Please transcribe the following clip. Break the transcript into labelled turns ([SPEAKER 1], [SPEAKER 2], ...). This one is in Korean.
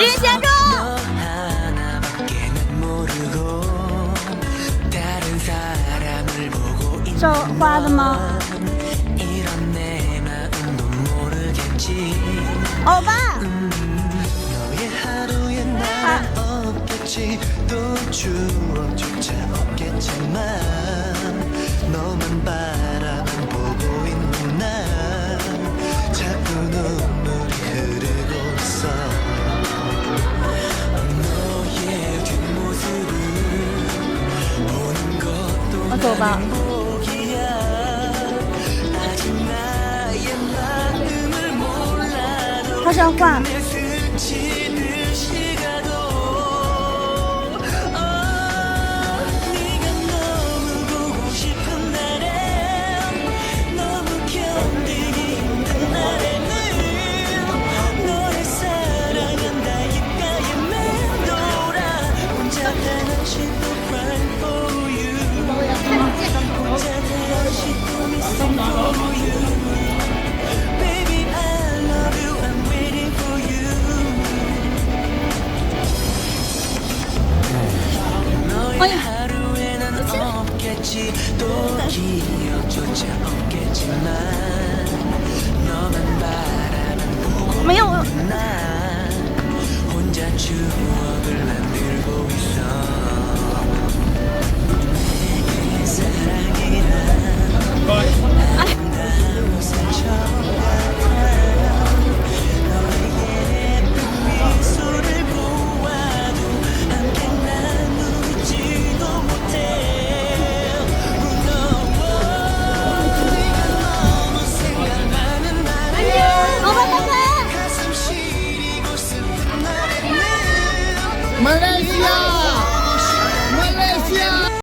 [SPEAKER 1] 진짜로?
[SPEAKER 2] 저 과드마 오빠 또 추억조차 없겠지만 너만 봐 고마워. 화장화. Run for
[SPEAKER 1] 没有。
[SPEAKER 3] 马来西亚。